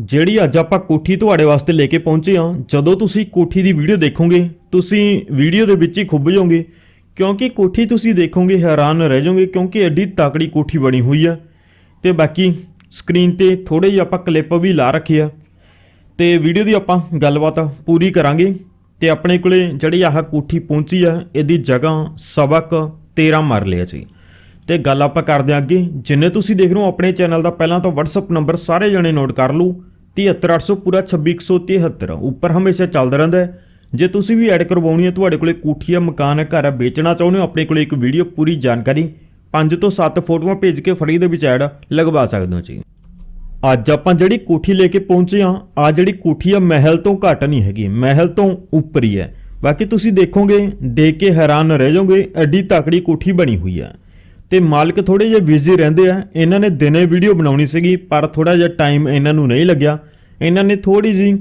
ਜਿਹੜੀ ਅੱਜ ਆਪਾਂ ਕੋਠੀ ਤੁਹਾਡੇ ਵਾਸਤੇ ਲੈ ਕੇ ਪਹੁੰਚੇ ਹਾਂ, ਜਦੋਂ ਤੁਸੀਂ ਕੋਠੀ ਦੀ ਵੀਡੀਓ ਦੇਖੋਗੇ, ਤੁਸੀਂ ਵੀਡੀਓ ਦੇ ਵਿੱਚ ਹੀ ਖੁੱਭ ਜਾਓਗੇ, ਕਿਉਂਕਿ ਕੋਠੀ ਤੁਸੀਂ ਦੇਖੋਗੇ, ਹੈਰਾਨ ਰਹਿ ਜਾਓਗੇ, ਕਿਉਂਕਿ ਐਡੀ ਤਾਕੜੀ ਕੋਠੀ ਬਣੀ ਹੋਈ ਆ। ਤੇ ਬਾਕੀ ਸਕਰੀਨ ਤੇ ਥੋੜੇ ਜਿਹਾ ਆਪਾਂ ਕਲਿੱਪ ਵੀ ਲਾ ਰੱਖੇ ਆ। ਤੇ ਵੀਡੀਓ ਦੀ ਆਪਾਂ ਗੱਲਬਾਤ ਪੂਰੀ ਕਰਾਂਗੇ। ਤੇ ਆਪਣੇ ਕੋਲੇ ਜਿਹੜੀ ਆਹ ਕੋਠੀ ਪਹੁੰਚੀ ਆ, ਇਹਦੀ ਜਗ੍ਹਾ ਸਬਕ 13 ਮਰਲੇ ਆ ਜੀ। ਤੇ ਗੱਲ ਆਪਾਂ ਕਰਦੇ ਹਾਂ ਅੱਗੇ। ਜਿੰਨੇ ਤੁਸੀਂ ਦੇਖ ਰਹੇ ਹੋ ਆਪਣੇ ਚੈਨਲ ਦਾ, ਪਹਿਲਾਂ ਤਾਂ WhatsApp ਨੰਬਰ ਸਾਰੇ ਜਣੇ ਨੋਟ ਕਰ ਲਓ। 73800 ਪੂਰਾ 26173 ਉੱਪਰ ਹਮੇਸ਼ਾ ਚੱਲਦਾ ਰਹਿੰਦਾ ਹੈ। ਜੇ ਤੁਸੀਂ ਵੀ ਐਡ ਕਰਵਾਉਣੀ ਹੈ, ਤੁਹਾਡੇ ਕੋਲੇ ਕੋਠੀ ਆ ਮਕਾਨ ਹੈ, ਘਰ ਹੈ, ਵੇਚਣਾ ਚਾਹੁੰਦੇ ਹੋ, ਆਪਣੇ ਕੋਲੇ ਇੱਕ ਵੀਡੀਓ ਪੂਰੀ ਜਾਣਕਾਰੀ 5 ਤੋਂ 7 ਫੋਟੋਆਂ ਭੇਜ ਕੇ ਫਰੀ ਦੇ ਵਿੱਚ ਐਡ ਲਗਵਾ ਸਕਦੇ ਹੋ ਜੀ। ਅੱਜ ਆਪਾਂ ਜਿਹੜੀ ਕੋਠੀ ਲੈ ਕੇ ਪਹੁੰਚੇ ਆ ਆ ਜਿਹੜੀ ਕੋਠੀ ਆ, ਮਹਿਲ ਤੋਂ ਘੱਟ ਨਹੀਂ ਹੈਗੀ, ਮਹਿਲ ਤੋਂ ਉੱਪਰ ਹੀ ਹੈ। ਬਾਕੀ ਤੁਸੀਂ ਦੇਖੋਗੇ, ਦੇਖ ਕੇ ਹੈਰਾਨ ਰਹਿ ਜਾਓਗੇ, ਐਡੀ ਤਕੜੀ ਕੋਠੀ ਬਣੀ ਹੋਈ ਆ ਤੇ ਮਾਲਕ ਥੋੜੇ ਜਿਹਾ ਬਿਜ਼ੀ ਰਹਿੰਦੇ ਆ, ਇਹਨਾਂ ਨੇ ਦਿਨੇ ਵੀਡੀਓ ਬਣਾਉਣੀ ਸੀਗੀ, ਪਰ ਥੋੜਾ ਜਿਹਾ ਟਾਈਮ ਇਹਨਾਂ ਨੂੰ ਨਹੀਂ ਲੱਗਿਆ। ਇਹਨਾਂ ਨੇ ਥੋੜੀ ਜੀ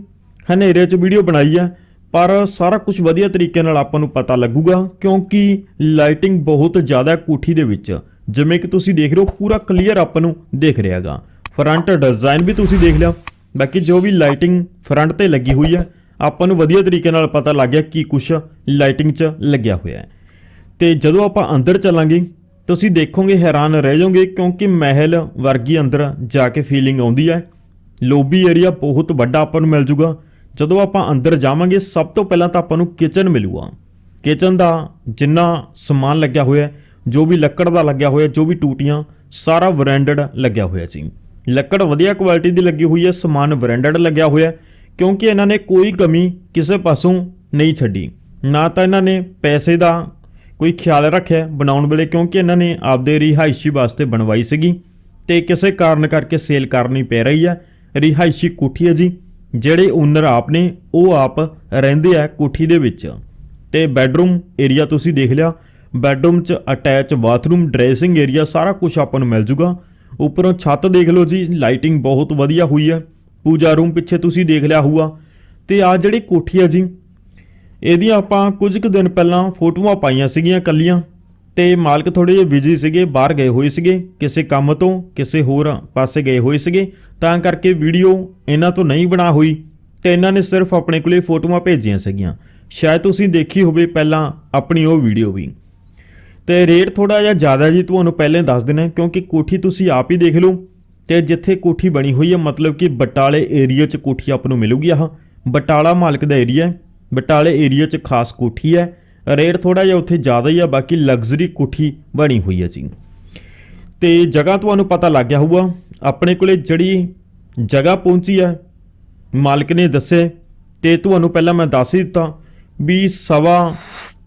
ਹਨੇਰੇ 'ਚ ਵੀਡੀਓ ਬਣਾਈ ਆ, ਪਰ ਸਾਰਾ ਕੁਝ ਵਧੀਆ ਤਰੀਕੇ ਨਾਲ ਆਪਾਂ ਨੂੰ ਪਤਾ ਲੱਗੂਗਾ, ਕਿਉਂਕਿ ਲਾਈਟਿੰਗ ਬਹੁਤ ਜ਼ਿਆਦਾ ਕੋਠੀ ਦੇ ਵਿੱਚ। ਜਿਵੇਂ ਕਿ ਤੁਸੀਂ ਦੇਖ ਰਹੇ ਹੋ, ਪੂਰਾ ਕਲੀਅਰ ਆਪਾਂ ਨੂੰ ਦਿਖ ਰਿਹਾਗਾ ਫਰੰਟ ਡਿਜ਼ਾਈਨ ਵੀ ਤੁਸੀਂ ਦੇਖ ਲਿਆ। ਬਾਕੀ ਜੋ ਵੀ ਲਾਈਟਿੰਗ ਫਰੰਟ ਤੇ ਲੱਗੀ ਹੋਈ ਹੈ ਆਪਾਂ ਨੂੰ ਵਧੀਆ ਤਰੀਕੇ ਨਾਲ ਪਤਾ ਲੱਗ ਗਿਆ ਕੀ ਕੁਛ ਲਾਈਟਿੰਗ 'ਚ ਲੱਗਿਆ ਹੋਇਆ ਹੈ। ਤੇ ਜਦੋਂ ਆਪਾਂ ਅੰਦਰ ਚੱਲਾਂਗੇ ਤੁਸੀਂ ਦੇਖੋਗੇ, ਹੈਰਾਨ ਰਹਿ ਜਾਓਗੇ ਕਿਉਂਕਿ ਮਹਿਲ ਵਰਗੀ ਅੰਦਰ ਜਾ ਕੇ ਫੀਲਿੰਗ ਆਉਂਦੀ ਹੈ। ਲੋਬੀ ਏਰੀਆ ਬਹੁਤ ਵੱਡਾ ਆਪਾਂ ਨੂੰ ਮਿਲ ਜੂਗਾ। ਜਦੋਂ ਆਪਾਂ ਅੰਦਰ ਜਾਵਾਂਗੇ, ਸਭ ਤੋਂ ਪਹਿਲਾਂ ਤਾਂ ਆਪਾਂ ਨੂੰ ਕਿਚਨ ਮਿਲੂਗਾ। ਕਿਚਨ ਦਾ ਜਿੰਨਾ ਸਮਾਨ ਲੱਗਿਆ ਹੋਇਆ ਜੋ ਵੀ ਲੱਕੜ ਦਾ ਲੱਗਿਆ ਹੋਇਆ, ਜੋ ਵੀ ਟੂਟੀਆਂ, ਸਾਰਾ ਬ੍ਰਾਂਡਡ ਲੱਗਿਆ ਹੋਇਆ ਸੀ। ਲੱਕੜ ਵਧੀਆ ਕੁਆਲਿਟੀ ਦੀ ਲੱਗੀ ਹੋਈ ਹੈ, ਸਮਾਨ ਬ੍ਰਾਂਡਡ ਲੱਗਿਆ ਹੋਇਆ ਕਿਉਂਕਿ ਇਹਨਾਂ ਨੇ ਕੋਈ ਕਮੀ ਕਿਸੇ ਪਾਸੋਂ ਨਹੀਂ ਛੱਡੀ। ਨਾ ਤਾਂ ਇਹਨਾਂ ਨੇ ਪੈਸੇ ਦਾ ਕੋਈ ਖਿਆਲ ਰੱਖਿਆ ਬਣਾਉਣ ਵੇਲੇ ਕਿਉਂਕਿ ਇਹਨਾਂ ਨੇ ਆਪਦੇ ਰਿਹਾਇਸ਼ੀ ਵਾਸਤੇ ਬਣਵਾਈ ਸੀਗੀ ਤੇ ਕਿਸੇ ਕਾਰਨ ਕਰਕੇ ਸੇਲ ਕਰਨੀ ਪੈ ਰਹੀ ਹੈ ਰਿਹਾਇਸ਼ੀ ਕੋਠੀ ਹੈ ਜੀ, ਜਿਹੜੇ ਓਨਰ ਆਪ ਨੇ, ਉਹ ਆਪ ਰਹਿੰਦੇ ਆ ਕੋਠੀ ਦੇ ਵਿੱਚ। ਤੇ ਬੈੱਡਰੂਮ ਏਰੀਆ ਤੁਸੀਂ ਦੇਖ ਲਿਆ ਬੈੱਡਰੂਮ 'ਚ ਅਟੈਚ ਬਾਥਰੂਮ ਡਰੈਸਿੰਗ ਏਰੀਆ ਸਾਰਾ ਕੁਝ ਆਪਾਂ ਨੂੰ ਮਿਲ ਜੂਗਾ। ਉੱਪਰੋਂ ਛੱਤ ਦੇਖ ਲਓ ਜੀ ਲਾਈਟਿੰਗ ਬਹੁਤ ਵਧੀਆ ਹੋਈ ਹੈ ਪੂਜਾ ਰੂਮ ਪਿੱਛੇ ਤੁਸੀਂ ਦੇਖ ਲਿਆ ਹੋਊਗਾ। ਤੇ ਆ ਜਿਹੜੀ ਕੋਠੀ ਹੈ ਜੀ ਇਹਦੀਆਂ ਆਪਾਂ ਕੁਝ ਕੁ ਦਿਨ ਪਹਿਲਾਂ ਫੋਟੋਆਂ ਪਾਈਆਂ ਸੀਗੀਆਂ ਕੱਲੀਆਂ ਤੇ ਮਾਲਕ ਥੋੜੇ ਜਿਹੇ ਬਿਜ਼ੀ ਸੀਗੇ, ਬਾਹਰ ਗਏ ਹੋਏ ਸੀਗੇ, ਕਿਸੇ ਕੰਮ ਤੋਂ, ਕਿਸੇ ਹੋਰ ਪਾਸੇ ਗਏ ਹੋਏ ਸੀਗੇ, ਤਾਂ ਕਰਕੇ ਵੀਡੀਓ ਇਹਨਾਂ ਤੋਂ ਨਹੀਂ ਬਣਾ ਹੋਈ ਤੇ ਇਹਨਾਂ ਨੇ ਸਿਰਫ ਆਪਣੇ ਕੋਲੇ ਫੋਟੋਆਂ ਭੇਜੀਆਂ ਸੀਗੀਆਂ। ਸ਼ਾਇਦ ਤੁਸੀਂ ਦੇਖੀ ਹੋਵੇ ਪਹਿਲਾਂ ਆਪਣੀ ਉਹ ਵੀਡੀਓ ਵੀ। ਤੇ ਰੇਟ ਥੋੜਾ ਜਿਹਾ ਜ਼ਿਆਦਾ ਜੀ ਤੁਹਾਨੂੰ ਪਹਿਲਾਂ ਦੱਸ ਦੇਣਾ ਕਿਉਂਕਿ ਕੋਠੀ ਤੁਸੀਂ ਆਪ ਹੀ ਦੇਖ ਲਓ ਤੇ ਜਿੱਥੇ ਕੋਠੀ ਬਣੀ ਹੋਈ ਹੈ, ਮਤਲਬ ਕਿ ਬਟਾਲੇ ਏਰੀਆ 'ਚ ਕੋਠੀ ਆਪ ਨੂੰ ਮਿਲੂਗੀ ਆਹ। ਬਟਾਲਾ ਮਾਲਕ ਦਾ ਏਰੀਆ ਹੈ। ਬਟਾਲੇ ਏਰੀਆ 'ਚ ਖਾਸ ਕੋਠੀ ਹੈ। ਰੇਟ ਥੋੜਾ ਜਿਹਾ ਉੱਥੇ ਜ਼ਿਆਦਾ ਹੀ ਆ, ਬਾਕੀ ਲਗਜ਼ਰੀ ਕੋਠੀ ਬਣੀ ਹੋਈ ਹੈ ਜੀ। ਤੇ ਜਗ੍ਹਾ ਤੁਹਾਨੂੰ ਪਤਾ ਲੱਗ ਗਿਆ ਹੋਊਗਾ, ਆਪਣੇ ਕੋਲੇ ਜਿਹੜੀ ਜਗ੍ਹਾ ਪਹੁੰਚੀ ਹੈ, ਮਾਲਕ ਨੇ ਦੱਸੇ, ਤੇ ਤੁਹਾਨੂੰ ਪਹਿਲਾਂ ਮੈਂ ਦੱਸ ਹੀ ਦਿੱਤਾ ਵੀ ਸਵਾ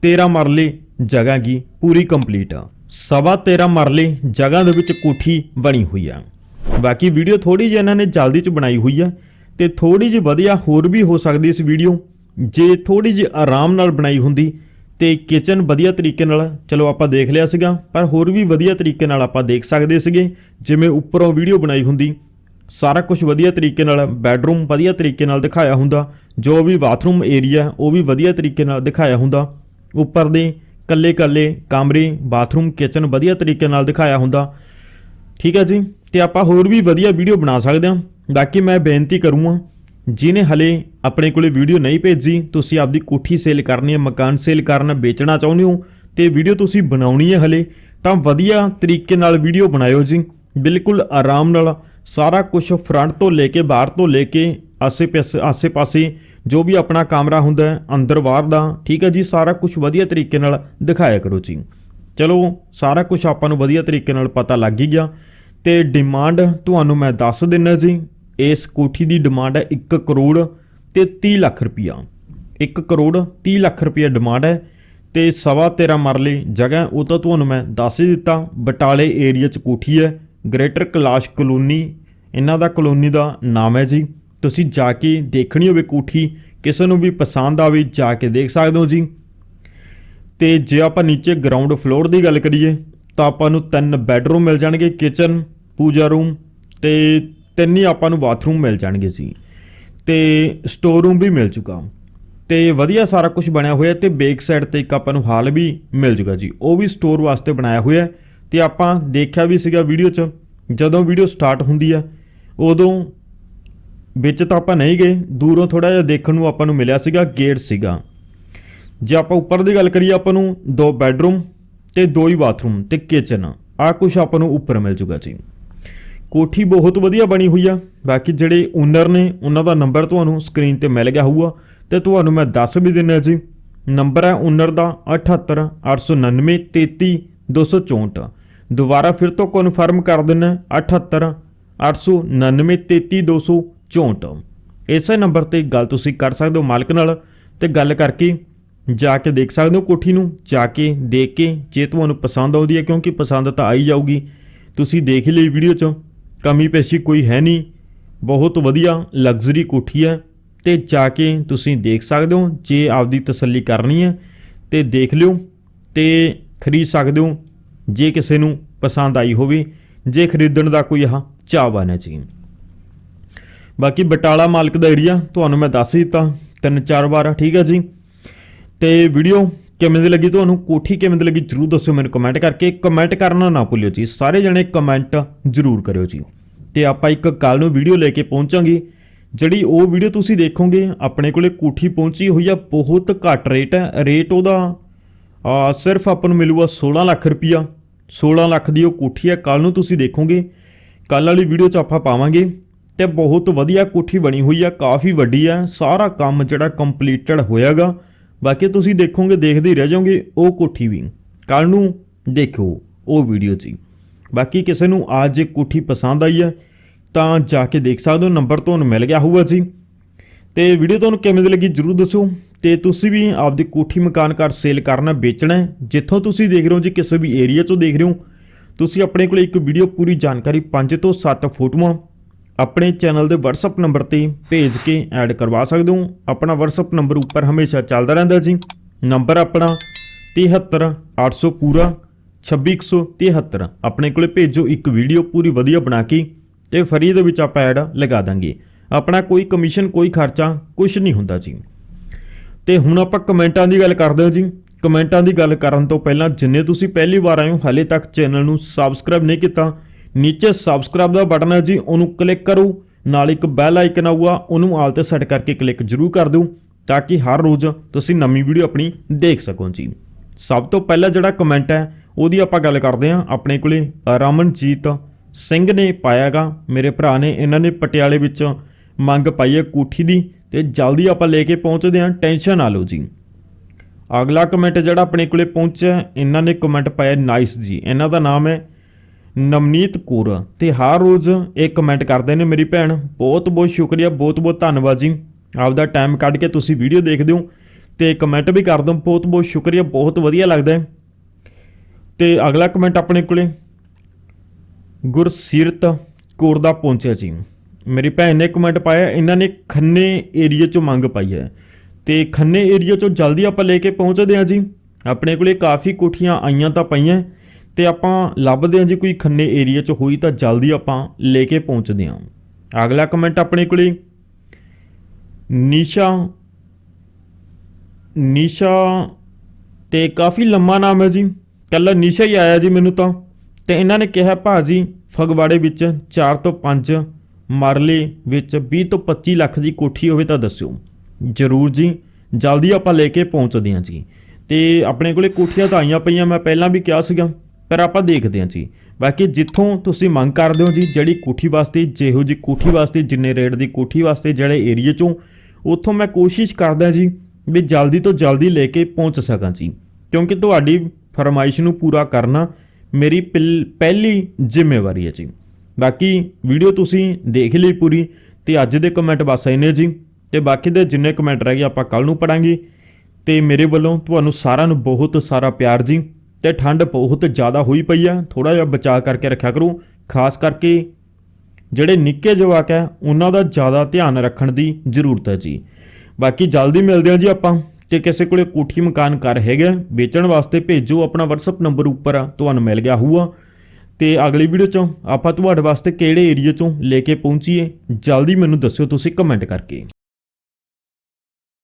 13 ਮਰਲੇ ਜਗ੍ਹਾ ਕੀ ਪੂਰੀ ਕੰਪਲੀਟ ਆ। ਸਵਾ 13 ਮਰਲੇ ਜਗ੍ਹਾ ਦੇ ਵਿੱਚ ਕੋਠੀ ਬਣੀ ਹੋਈ ਆ। ਬਾਕੀ ਵੀਡੀਓ ਥੋੜੀ ਜਿਹੀ ਇਹਨਾਂ ਨੇ ਜਲਦੀ ਚ ਬਣਾਈ ਹੋਈ ਆ, ਤੇ ਥੋੜੀ ਜਿਹੀ ਵਧੀਆ ਹੋਰ ਵੀ ਹੋ ਸਕਦੀ ਇਸ ਵੀਡੀਓ ਜੇ ਥੋੜੀ ਜਿਹੀ ਆਰਾਮ ਨਾਲ ਬਣਾਈ ਹੁੰਦੀ ਤੇ ਕਿਚਨ ਵਧੀਆ ਤਰੀਕੇ ਨਾਲ, ਚਲੋ ਆਪਾਂ ਦੇਖ ਲਿਆ ਸੀਗਾ, ਪਰ ਹੋਰ ਵੀ ਵਧੀਆ ਤਰੀਕੇ ਨਾਲ ਆਪਾਂ ਦੇਖ ਸਕਦੇ ਸੀਗੇ, ਜਿਵੇਂ ਉੱਪਰੋਂ ਵੀਡੀਓ ਬਣਾਈ ਹੁੰਦੀ। ਸਾਰਾ ਕੁਝ ਵਧੀਆ ਤਰੀਕੇ ਨਾਲ ਬੈੱਡਰੂਮ ਵਧੀਆ ਤਰੀਕੇ ਨਾਲ ਦਿਖਾਇਆ ਹੁੰਦਾ, ਜੋ ਵੀ ਬਾਥਰੂਮ ਏਰੀਆ ਉਹ ਵੀ ਵਧੀਆ ਤਰੀਕੇ ਨਾਲ ਦਿਖਾਇਆ ਹੁੰਦਾ। ਉੱਪਰ ਦੇ ਕੱਲੇ ਕੱਲੇ ਕਮਰੇ ਬਾਥਰੂਮ ਕਿਚਨ ਵਧੀਆ ਤਰੀਕੇ ਨਾਲ ਦਿਖਾਇਆ ਹੁੰਦਾ। ਠੀਕ ਹੈ ਜੀ? ਤੇ ਆਪਾਂ ਹੋਰ ਵੀ ਵਧੀਆ ਵੀਡੀਓ ਬਣਾ ਸਕਦੇ ਹਾਂ। ਬਾਕੀ ਮੈਂ ਬੇਨਤੀ ਕਰੂੰਗਾ ਜਿਨੇ ਹਲੇ ਆਪਣੇ ਕੋਲੇ ਵੀਡੀਓ ਨਹੀਂ ਭੇਜੀ ਤੁਸੀਂ ਆਪਦੀ ਕੋਠੀ ਸੇਲ ਕਰਨੀ ਹੈ ਮਕਾਨ ਸੇਲ ਕਰਨਾ ਵੇਚਣਾ ਚਾਹੁੰਦੇ ਹੋ ਤੇ ਵੀਡੀਓ ਤੁਸੀਂ ਬਣਾਉਣੀ ਹੈ ਹਲੇ ਤਾਂ ਵਧੀਆ ਤਰੀਕੇ ਨਾਲ ਵੀਡੀਓ ਬਣਾਇਓ ਜੀ। ਬਿਲਕੁਲ ਆਰਾਮ ਨਾਲ ਸਾਰਾ ਕੁਝ ਫਰੰਟ ਤੋਂ ਲੈ ਕੇ ਬਾਹਰ ਤੋਂ ਲੈ ਕੇ ਆਸੇ-ਪਾਸੇ ਆਸੇ-ਪਾਸੇ ਜੋ ਵੀ ਆਪਣਾ ਕਮਰਾ ਹੁੰਦਾ ਹੈ, ਅੰਦਰ ਬਾਹਰ ਦਾ ਠੀਕ ਹੈ ਜੀ ਸਾਰਾ ਕੁਝ ਵਧੀਆ ਤਰੀਕੇ ਨਾਲ ਦਿਖਾਇਆ ਕਰੋ ਜੀ। ਚਲੋ ਸਾਰਾ ਕੁਝ ਆਪਾਂ ਨੂੰ ਵਧੀਆ ਤਰੀਕੇ ਨਾਲ ਪਤਾ ਲੱਗ ਹੀ ਗਿਆ ਤੇ ਡਿਮਾਂਡ ਤੁਹਾਨੂੰ ਮੈਂ ਦੱਸ ਦਿੰਨਾ ਜੀ। ਇਸ ਕੋਠੀ ਦੀ ਡਿਮਾਂਡ ਹੈ 1 ਕਰੋੜ ਤੇ 30 ਲੱਖ ਰੁਪਈਆ। 1 ਕਰੋੜ 30 ਲੱਖ ਰੁਪਈਆ ਡਿਮਾਂਡ ਹੈ ਤੇ ਸਵਾ 13 ਮਰਲੇ ਜਗ੍ਹਾ ਉਹ ਤਾਂ ਤੁਹਾਨੂੰ ਮੈਂ ਦੱਸ ਹੀ ਦਿੱਤਾ, ਬਟਾਲੇ ਏਰੀਆ ਚ ਕੋਠੀ ਹੈ ਗ੍ਰੇਟਰ ਕਲਾਸ਼ ਕਲੋਨੀ ਇਹਨਾਂ ਦਾ ਕਲੋਨੀ ਦਾ ਨਾਮ ਹੈ ਜੀ। ਤੁਸੀਂ ਜਾ ਕੇ ਦੇਖਣੀ ਹੋਵੇ ਕੋਠੀ, ਕਿਸੇ ਨੂੰ ਵੀ ਪਸੰਦ ਆਵੇ ਜਾ ਕੇ ਦੇਖ ਸਕਦੇ ਹੋ ਜੀ। ਤੇ ਜੇ ਆਪਾਂ ਨੀਚੇ ਗਰਾਊਂਡ ਫਲੋਰ ਦੀ ਗੱਲ ਕਰੀਏ, ਤਾਂ ਆਪਾਂ ਨੂੰ ਤਿੰਨ ਬੈੱਡਰੂਮ ਮਿਲ ਜਾਣਗੇ ਕਿਚਨ ਪੂਜਾ ਰੂਮ ਤੇ ਤਿੰਨ ਹੀ ਆਪਾਂ ਨੂੰ ਬਾਥਰੂਮ ਮਿਲ ਜਾਣਗੇ ਜੀ। ਤੇ ਸਟੋਰ ਰੂਮ ਵੀ ਮਿਲ ਚੁੱਕਾ। ਤੇ ਵਧੀਆ ਸਾਰਾ ਕੁਝ ਬਣਿਆ ਹੋਇਆ ਤੇ ਬੈਕ ਸਾਈਡ ਤੇ ਇੱਕ ਆਪਾਂ ਨੂੰ ਹਾਲ ਵੀ ਮਿਲ ਜੂਗਾ ਜੀ। ਉਹ ਵੀ ਸਟੋਰ ਵਾਸਤੇ ਬਣਾਇਆ ਹੋਇਆ ਹੈ। ਤੇ ਆਪਾਂ ਦੇਖਿਆ ਵੀ ਸੀਗਾ ਵੀਡੀਓ 'ਚ, ਜਦੋਂ ਵੀਡੀਓ ਸਟਾਰਟ ਹੁੰਦੀ ਆ, ਉਦੋਂ ਵਿੱਚ ਤਾਂ ਆਪਾਂ ਨਹੀਂ ਗਏ, ਦੂਰੋਂ ਥੋੜਾ ਜਿਹਾ ਦੇਖਣ ਨੂੰ ਆਪਾਂ ਨੂੰ ਮਿਲਿਆ ਸੀਗਾ ਗੇਟ ਸੀਗਾ। ਜੇ ਆਪਾਂ ਉੱਪਰ ਦੀ ਗੱਲ ਕਰੀਏ, ਆਪਾਂ ਨੂੰ ਦੋ ਬੈੱਡਰੂਮ ਤੇ ਦੋ ਹੀ ਬਾਥਰੂਮ ਤੇ ਕਿਚਨ ਆ ਕੁਝ ਆਪਾਂ ਨੂੰ ਉੱਪਰ ਮਿਲ ਜੂਗਾ ਜੀ। ਕੋਠੀ ਬਹੁਤ ਵਧੀਆ ਬਣੀ ਹੋਈ ਆ। ਬਾਕੀ ਜਿਹੜੇ ਓਨਰ ਨੇ, ਉਹਨਾਂ ਦਾ ਨੰਬਰ ਤੁਹਾਨੂੰ ਸਕਰੀਨ ਤੇ ਮਿਲ ਗਿਆ ਹੋਊਗਾ। ਤੇ ਤੁਹਾਨੂੰ ਮੈਂ ਦੱਸ ਵੀ ਦਿੰਦਾ ਜੀ ਨੰਬਰ ਹੈ ਓਨਰ ਦਾ 78 899 33 264 ਦੁਬਾਰਾ ਫਿਰ ਤੋਂ ਕਨਫਰਮ ਕਰ ਦਿੰਨਾ 78 899 33 264 ਇਸੇ ਨੰਬਰ ਤੇ ਗੱਲ ਤੁਸੀਂ ਕਰ ਸਕਦੇ ਹੋ ਮਾਲਕ ਨਾਲ। ਤੇ ਗੱਲ ਕਰਕੇ ਜਾ ਕੇ ਦੇਖ ਸਕਦੇ ਹੋ ਕੋਠੀ ਨੂੰ, ਜਾ ਕੇ ਦੇਖ ਕੇ ਜੇ ਤੁਹਾਨੂੰ ਪਸੰਦ ਆਉਂਦੀ ਹੈ, ਕਿਉਂਕਿ ਪਸੰਦ ਤਾਂ ਆਈ ਜਾਊਗੀ। ਤੁਸੀਂ ਦੇਖ ਲਈ ਵੀਡੀਓ 'ਚੋਂ। ਕਮੀ ਪੇਸ਼ੀ ਕੋਈ ਹੈ ਨਹੀਂ। ਬਹੁਤ ਵਧੀਆ ਲਗਜ਼ਰੀ ਕੋਠੀ ਹੈ ਤੇ ਜਾ ਕੇ ਤੁਸੀਂ ਦੇਖ ਸਕਦੇ ਹੋ, ਜੇ ਆਪਦੀ ਤਸੱਲੀ ਕਰਨੀ ਹੈ ਤੇ ਦੇਖ ਲਿਓ ਤੇ ਖਰੀਦ ਸਕਦੇ ਹੋ, ਜੇ ਕਿਸੇ ਨੂੰ ਪਸੰਦ ਆਈ ਹੋਵੇ, ਜੇ ਖਰੀਦਣ ਦਾ ਕੋਈ ਆਹ ਚਾਹ ਹੈ ਜੀ। ਬਾਕੀ ਬਟਾਲਾ ਮਾਲਕ ਦਾ ਏਰੀਆ ਤੁਹਾਨੂੰ ਮੈਂ ਦੱਸ ਦਿੱਤਾ, ਤਿੰਨ ਚਾਰ ਵਾਰ, ਠੀਕ ਹੈ ਜੀ। ਤੇ ਵੀਡੀਓ ਕਿਵੇਂ ਦੀ ਲੱਗੀ ਤੁਹਾਨੂੰ? ਕੋਠੀ ਕਿਵੇਂ ਦੀ ਲੱਗੀ? ਜਰੂਰ ਦੱਸਿਓ ਮੈਨੂੰ ਕਮੈਂਟ ਕਰਕੇ। ਕਮੈਂਟ ਕਰਨਾ ਨਾ ਭੁੱਲਿਓ ਜੀ। ਸਾਰੇ ਜਣੇ ਕਮੈਂਟ ਜਰੂਰ ਕਰਿਓ ਜੀ। ਤੇ ਆਪਾਂ ਇੱਕ ਕੱਲ ਨੂੰ ਵੀਡੀਓ ਲੈ ਕੇ ਪਹੁੰਚਾਂਗੇ। ਜਿਹੜੀ ਉਹ ਵੀਡੀਓ ਤੁਸੀਂ ਦੇਖੋਗੇ, ਆਪਣੇ ਕੋਲੇ ਕੋਠੀ ਪਹੁੰਚੀ ਹੋਈ ਆ। ਬਹੁਤ ਘੱਟ ਰੇਟ ਹੈ। ਰੇਟ ਉਹਦਾ ਸਿਰਫ ਆਪਾਂ ਨੂੰ ਮਿਲੂਗਾ 16 ਲੱਖ ਰੁਪਈਆ। 16 ਲੱਖ ਦੀ ਉਹ ਕੋਠੀ ਹੈ। ਕੱਲ ਨੂੰ ਤੁਸੀਂ ਦੇਖੋਗੇ। ਕੱਲ ਵਾਲੀ ਵੀਡੀਓ 'ਚ ਆਪਾਂ ਪਾਵਾਂਗੇ। ਤੇ ਬਹੁਤ ਵਧੀਆ ਕੋਠੀ ਬਣੀ ਹੋਈ ਆ। ਕਾਫੀ ਵੱਡੀ ਆ। ਸਾਰਾ ਕੰਮ ਜਿਹੜਾ ਕੰਪਲੀਟਡ ਹੋਇਆਗਾ। ਬਾਕੀ ਤੁਸੀਂ ਦੇਖੋਗੇ, ਦੇਖਦੇ ਹੀ ਰਹਿ ਜਾਓਗੇ, ਉਹ ਕੋਠੀ ਵੀ। ਕੱਲ ਨੂੰ ਦੇਖੋ ਉਹ ਵੀਡੀਓ 'ਚ ਬਾਕੀ ਕਿਸੇ ਨੂੰ ਅੱਜ ਜੇ ਕੋਠੀ ਪਸੰਦ ਆਈ ਹੈ, ਤਾਂ ਜਾ ਕੇ ਦੇਖ ਸਕਦੇ ਹੋ ਨੰਬਰ ਤੁਹਾਨੂੰ ਮਿਲ ਗਿਆ ਹੋਊਗਾ ਜੀ। ਤੇ ਵੀਡੀਓ ਤੁਹਾਨੂੰ ਕਿਵੇਂ ਦੀ ਲੱਗੀ ਜਰੂਰ ਦੱਸੋ ਤੇ ਤੁਸੀਂ ਵੀ ਆਪਦੀ ਕੋਠੀ ਮਕਾਨ ਘਰ ਸੇਲ ਕਰਨਾ ਵੇਚਣਾ ਜਿੱਥੋਂ ਤੁਸੀਂ ਦੇਖ ਰਹੇ ਹੋ ਜੀ, ਕਿਸੇ ਵੀ ਏਰੀਆ 'ਚੋਂ ਦੇਖ ਰਹੇ ਹੋ, ਤੁਸੀਂ ਆਪਣੇ ਕੋਲ ਇੱਕ ਵੀਡੀਓ ਪੂਰੀ ਜਾਣਕਾਰੀ 5 ਤੋਂ 7 ਫੋਟੋਆਂ ਆਪਣੇ ਚੈਨਲ ਦੇ WhatsApp ਨੰਬਰ ਤੇ ਭੇਜ ਕੇ ਐਡ ਕਰਵਾ ਸਕਦੇ ਹੋ। ਆਪਣਾ WhatsApp ਨੰਬਰ ਉੱਪਰ ਹਮੇਸ਼ਾ ਚੱਲਦਾ ਰਹਿੰਦਾ ਜੀ। ਨੰਬਰ ਆਪਣਾ 73800 ਪੂਰਾ 26173 ਆਪਣੇ ਕੋਲੇ ਭੇਜੋ ਇੱਕ ਵੀਡੀਓ ਪੂਰੀ ਵਧੀਆ ਬਣਾ ਕੇ ਤੇ ਫਰੀ ਦੇ ਵਿੱਚ ਆਪਾਂ ਐਡ ਲਗਾ ਦਾਂਗੇ। ਆਪਣਾ ਕੋਈ ਕਮਿਸ਼ਨ, ਕੋਈ ਖਰਚਾ ਕੁਝ ਨਹੀਂ ਹੁੰਦਾ ਜੀ। ਤੇ ਹੁਣ ਆਪਾਂ ਕਮੈਂਟਾਂ ਦੀ ਗੱਲ ਕਰਦੇ ਹਾਂ ਜੀ। ਕਮੈਂਟਾਂ ਦੀ ਗੱਲ ਕਰਨ ਤੋਂ ਪਹਿਲਾਂ ਜਿੰਨੇ ਤੁਸੀਂ ਪਹਿਲੀ ਵਾਰ ਆਏ ਹੋ, ਹਾਲੇ ਤੱਕ ਚੈਨਲ ਨੂੰ ਸਬਸਕ੍ਰਾਈਬ ਨਹੀਂ ਕੀਤਾ ਨੀਚੇ ਸਬਸਕ੍ਰਾਈਬ ਦਾ ਬਟਨ ਹੈ ਜੀ, ਉਹਨੂੰ ਕਲਿੱਕ ਕਰੋ। ਨਾਲ ਇੱਕ ਬੈਲ ਆਈਕਨ ਆਊਗਾ, ਉਹਨੂੰ ਆਲ ਤੇ ਸੈੱਟ ਕਰਕੇ ਕਲਿੱਕ ਜ਼ਰੂਰ ਕਰ ਦਿਓ, ਤਾਂ ਕਿ ਹਰ ਰੋਜ਼ ਤੁਸੀਂ ਨਵੀਂ ਵੀਡੀਓ ਆਪਣੀ ਦੇਖ ਸਕੋ ਜੀ। ਸਭ ਤੋਂ ਪਹਿਲਾਂ ਜਿਹੜਾ ਕਮੈਂਟ ਹੈ, ਉਹਦੀ ਆਪਾਂ ਗੱਲ ਕਰਦੇ ਹਾਂ। ਆਪਣੇ ਕੋਲੇ ਰਮਨਜੀਤ ਸਿੰਘ ਨੇ ਪਾਇਆਗਾ ਮੇਰੇ ਭਰਾ ਨੇ, ਇਹਨਾਂ ਨੇ ਪਟਿਆਲੇ ਵਿੱਚ ਮੰਗ ਪਾਈ ਹੈ ਕੋਠੀ ਦੀ, ਤੇ ਜਲਦੀ ਆਪਾਂ ਲੈ ਕੇ ਪਹੁੰਚਦੇ ਹਾਂ। ਟੈਨਸ਼ਨ ਨਾ ਲਓ ਜੀ। ਅਗਲਾ ਕਮੈਂਟ ਜਿਹੜਾ ਆਪਣੇ ਕੋਲੇ ਪਹੁੰਚਿਆ, ਇਹਨਾਂ ਨੇ ਕਮੈਂਟ ਪਾਇਆ ਨਾਈਸ ਜੀ। ਇਹਨਾਂ ਦਾ ਨਾਮ ਹੈ ਨਵਨੀਤ ਕੌਰ। ਤੇ ਹਰ ਰੋਜ਼ ਇਹ ਕਮੈਂਟ ਕਰਦੇ ਨੇ ਮੇਰੀ ਭੈਣ। ਬਹੁਤ ਬਹੁਤ ਸ਼ੁਕਰੀਆ, ਬਹੁਤ ਬਹੁਤ ਧੰਨਵਾਦ ਜੀ। ਆਪਦਾ ਟਾਈਮ ਕੱਢ ਕੇ ਤੁਸੀਂ ਵੀਡੀਓ ਦੇਖਦੇ ਹੋ। ਤੇ ਕਮੈਂਟ ਵੀ ਕਰਦੇ ਹੋ ਬਹੁਤ ਬਹੁਤ ਸ਼ੁਕਰੀਆ, ਬਹੁਤ ਵਧੀਆ ਲੱਗਦਾ ਹੈ। ਤੇ ਅਗਲਾ ਕਮੈਂਟ ਆਪਣੇ ਕੋਲੇ। ਗੁਰਸੀਰਤ ਕੌਰ ਦਾ ਪਹੁੰਚਿਆ ਜੀ। ਮੇਰੀ ਭੈਣ ਨੇ ਕਮੈਂਟ ਪਾਇਆ, ਇਹਨਾਂ ਨੇ ਖੰਨੇ ਏਰੀਆ ਚੋਂ ਮੰਗ ਪਾਈ ਹੈ। ਤੇ ਖੰਨੇ ਏਰੀਆ ਚੋਂ ਜਲਦੀ ਆਪਾਂ ਲੈ ਕੇ ਪਹੁੰਚਦੇ ਹਾਂ ਜੀ। ਆਪਣੇ ਕੋਲੇ ਕਾਫੀ ਕੋਠੀਆਂ ਆਈਆਂ ਤਾਂ ਪਈਆਂ। ਤੇ ਆਪਾਂ ਲੱਭਦੇ ਹਾਂ ਜੀ ਕੋਈ ਖੰਨੇ ਏਰੀਆ ਚ ਹੋਈ ਤਾਂ ਜਲਦੀ ਆਪਾਂ ਲੈ ਕੇ ਪਹੁੰਚਦੇ ਹਾਂ। ਅਗਲਾ ਕਮੈਂਟ ਆਪਣੇ ਕੋਲੇ। ਨੀਸ਼ਾ ਨੀਸ਼ਾ ਤੇ ਕਾਫੀ ਲੰਮਾ ਨਾਮ ਹੈ ਜੀ। ਕੱਲਾ ਨੀਸ਼ਾ ਹੀ ਆਇਆ ਜੀ ਮੈਨੂੰ ਤਾਂ। ਤੇ ਇਹਨਾਂ ਨੇ ਕਿਹਾ, ਭਾਜੀ, ਫਗਵਾੜੇ ਵਿੱਚ 4 ਤੋਂ 5 ਮਰਲੇ ਵਿੱਚ 20 ਤੋਂ 25 ਲੱਖ ਦੀ ਕੋਠੀ ਹੋਵੇ ਤਾਂ ਦੱਸਿਓ। ਜਰੂਰ ਜੀ, ਜਲਦੀ ਆਪਾਂ ਲੈ ਕੇ ਪਹੁੰਚਦੇ ਹਾਂ ਜੀ। ਤੇ ਆਪਣੇ ਕੋਲੇ ਕੋਠੀਆਂ ਤਾਂ ਆਈਆਂ ਪਈਆਂ, ਮੈਂ ਪਹਿਲਾਂ ਵੀ ਕਿਹਾ ਸੀਗਾ। ਪਰ ਆਪਾਂ ਦੇਖਦੇ ਹਾਂ ਜੀ। ਬਾਕੀ ਜਿੱਥੋਂ ਤੁਸੀਂ ਮੰਗ ਕਰਦੇ ਹੋ ਜੀ, ਜਿਹੜੀ ਕੋਠੀ ਵਾਸਤੇ, ਜਿਹੋ ਜੀ ਕੋਠੀ ਵਾਸਤੇ, ਜਿੰਨੇ ਰੇਟ ਦੀ ਕੋਠੀ ਵਾਸਤੇ ਜਿਹੜੇ ਏਰੀਆ ਚੋਂ, ਉੱਥੋਂ ਮੈਂ ਕੋਸ਼ਿਸ਼ ਕਰਦਾ ਜੀ ਵੀ ਜਲਦੀ ਤੋਂ ਜਲਦੀ ਲੈ ਕੇ ਪਹੁੰਚ ਸਕਾਂ ਜੀ। ਕਿਉਂਕਿ ਤੁਹਾਡੀ ਫਰਮਾਇਸ਼ ਨੂੰ ਪੂਰਾ ਕਰਨਾ ਮੇਰੀ ਪਿਲ- ਪਹਿਲੀ ਜ਼ਿੰਮੇਵਾਰੀ ਹੈ ਜੀ। ਬਾਕੀ ਵੀਡੀਓ ਤੁਸੀਂ ਦੇਖ ਲਈ ਪੂਰੀ ਤੇ ਅੱਜ ਦੇ ਕਮੈਂਟ ਬਸ ਇੰਨੇ ਜੀ। ਤੇ ਬਾਕੀ ਦੇ ਜਿੰਨੇ ਕਮੈਂਟ ਰਹਿ ਗਏ ਆਪਾਂ ਕੱਲ ਨੂੰ ਪੜਾਂਗੇ ਤੇ ਮੇਰੇ ਵੱਲੋਂ ਤੁਹਾਨੂੰ ਸਾਰਿਆਂ ਨੂੰ ਬਹੁਤ ਸਾਰਾ ਪਿਆਰ ਜੀ। ਤੇ ਠੰਡ ਬਹੁਤ ਜ਼ਿਆਦਾ ਹੋਈ ਪਈ ਆ। ਥੋੜਾ ਜਿਹਾ ਬਚਾਅ ਕਰਕੇ ਰੱਖਿਆ ਕਰੋ। ਖਾਸ ਕਰਕੇ ਜਿਹੜੇ ਨਿੱਕੇ ਜਵਾਕ ਹੈ ਉਹਨਾਂ ਦਾ ਜ਼ਿਆਦਾ ਧਿਆਨ ਰੱਖਣ ਦੀ ਜ਼ਰੂਰਤ ਹੈ ਜੀ। ਬਾਕੀ ਜਲਦੀ ਮਿਲਦੇ ਹਾਂ ਜੀ ਆਪਾਂ ਤੇ ਕਿਸੇ ਕੋਲੇ ਕੋਠੀ ਮਕਾਨ ਘਰ ਹੈਗਾ ਵੇਚਣ ਵਾਸਤੇ ਭੇਜੋ। ਆਪਣਾ WhatsApp ਨੰਬਰ ਉੱਪਰ ਆ, ਤੁਹਾਨੂੰ ਮਿਲ ਗਿਆ ਹੋਊਗਾ। ਤੇ ਅਗਲੀ ਵੀਡੀਓ ਚੋਂ ਆਪਾਂ ਤੁਹਾਡੇ ਵਾਸਤੇ ਕਿਹੜੇ ਏਰੀਆ ਚੋਂ ਲੈ ਕੇ ਪਹੁੰਚੀਏ ਜਲਦੀ ਮੈਨੂੰ ਦੱਸਿਓ ਤੁਸੀਂ ਕਮੈਂਟ ਕਰਕੇ।